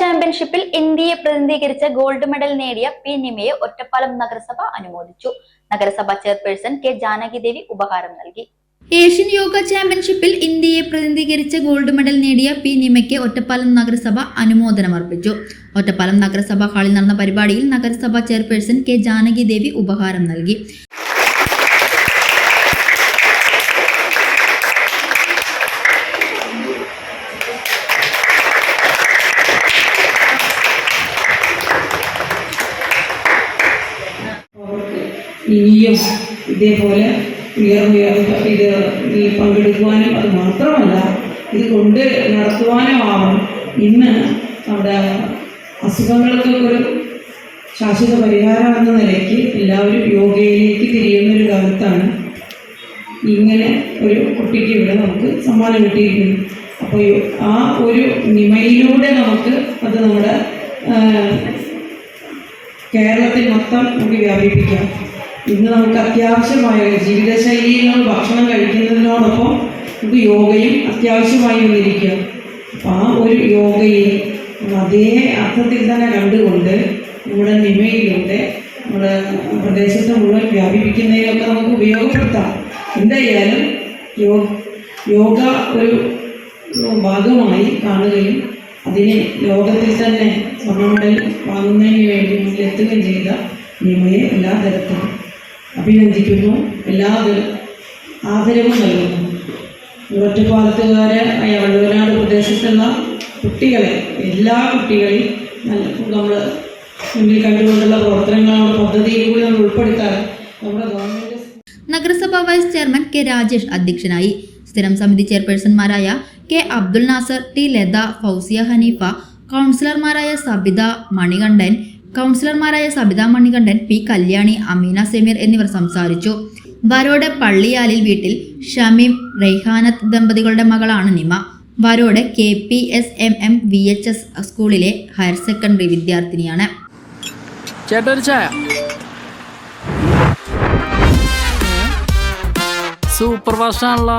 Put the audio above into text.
ചാമ്പ്യൻഷിപ്പിൽ ഇന്ത്യയെ പ്രതിനിധീകരിച്ച ഗോൾഡ് മെഡൽ നേടിയ പി നിമയെ ഒറ്റപ്പാലം നഗരസഭ അനുമോദിച്ചു. നഗരസഭ ചെയർപേഴ്സൺ കെ ജാനകി ദേവി ഉപഹാരം നൽകി. ഏഷ്യൻ യോഗ ചാമ്പ്യൻഷിപ്പിൽ ഇന്ത്യയെ പ്രതിനിധീകരിച്ച ഗോൾഡ് മെഡൽ നേടിയ പി നിമയ്ക്ക് ഒറ്റപ്പാലം നഗരസഭ അനുമോദനം അർപ്പിച്ചു. ഒറ്റപ്പാലം നഗരസഭ ഹാളിൽ നടന്ന പരിപാടിയിൽ നഗരസഭ ചെയർപേഴ്സൺ കെ ജാനകി ദേവി ഉപഹാരം നൽകി. ഇനിയും ഇതേപോലെ ഉയർന്നുയർന്ന് ഇത് പങ്കെടുക്കുവാനും അത് മാത്രമല്ല ഇത് കൊണ്ട് നടത്തുവാനും ആവണം ഇന്ന് അവിടെ അസുഖങ്ങൾക്കൊക്കെ ഒരു ശാശ്വത പരിഹാരം എന്ന നിലയ്ക്ക് എല്ലാവരും യോഗയിലേക്ക് തിരിയുന്ന ഒരു കാലത്താണ് ഇങ്ങനെ ഒരു കുട്ടിക്ക് ഇവിടെ നമുക്ക് സമ്മാനം കിട്ടിയിരിക്കുന്നു അപ്പോൾ ആ ഒരു നിമയിലൂടെ നമുക്ക് അത് നമ്മുടെ കേരളത്തിൽ മൊത്തം നമുക്ക് വ്യാപിപ്പിക്കാം. ഇന്ന് നമുക്ക് അത്യാവശ്യമായ ജീവിതശൈലിയിലും ഭക്ഷണം കഴിക്കുന്നതിനോടൊപ്പം നമുക്ക് യോഗയും അത്യാവശ്യമായി വന്നിരിക്കുക അപ്പം ആ ഒരു യോഗയെ അതേ അർത്ഥത്തിൽ തന്നെ കണ്ടുകൊണ്ട് നമ്മുടെ നിമയിലൂടെ നമ്മുടെ പ്രദേശത്ത് മുഴുവൻ വ്യാപിപ്പിക്കുന്നതിനൊക്കെ നമുക്ക് ഉപയോഗപ്പെടുത്താം. എന്തായാലും യോ യോഗ ഒരു ഭാഗമായി കാണുകയും അതിനെ ലോകത്തിൽ തന്നെ സ്വർണമെഡൽ വാങ്ങുന്നതിന് വേണ്ടി മുന്നിലെത്തുകയും ചെയ്ത നിമയെ എല്ലാ തരത്തിലും അഭിനന്ദിക്കുന്നു. എല്ലാവരും ആദരവും നൽകുന്നു. ഒറ്റപ്പാലത്തുകാരെ വഴുവനാട് പ്രദേശത്തുള്ള കുട്ടികളെ എല്ലാ കുട്ടികളെയും നമ്മൾ മുന്നിൽ കണ്ടുകൊണ്ടുള്ള പ്രവർത്തനങ്ങളുടെ പദ്ധതിയിൽ കൂടി നമ്മൾ ഉൾപ്പെടുത്താൻ നമ്മുടെ ഗവൺമെന്റ് നഗരസഭാ വൈസ് ചെയർമാൻ കെ രാജേഷ് അധ്യക്ഷനായി. സ്ഥിരം സമിതി ചെയർപേഴ്സൺമാരായ കെ അബ്ദുൽ നാസർ ടി ലത ഫൗസിയ ഹനീഫ കൗൺസിലർമാരായ സബിത മണികണ്ഠൻ കൗൺസിലർമാരായ സബിത മണികണ്ഠൻ പി കല്യാണി അമീന സമീർ എന്നിവർ സംസാരിച്ചു. വരോട് പള്ളിയാലിൽ വീട്ടിൽ ഷമീം റെയ്ഹാനത്ത് ദമ്പതികളുടെ മകളാണ് Nima. Varode K P S M M V H S സ്കൂളിലെ ഹയർ സെക്കൻഡറി വിദ്യാർത്ഥിനിയാണ്. സൂപ്പർ ഭാഷ ആണല്ലോ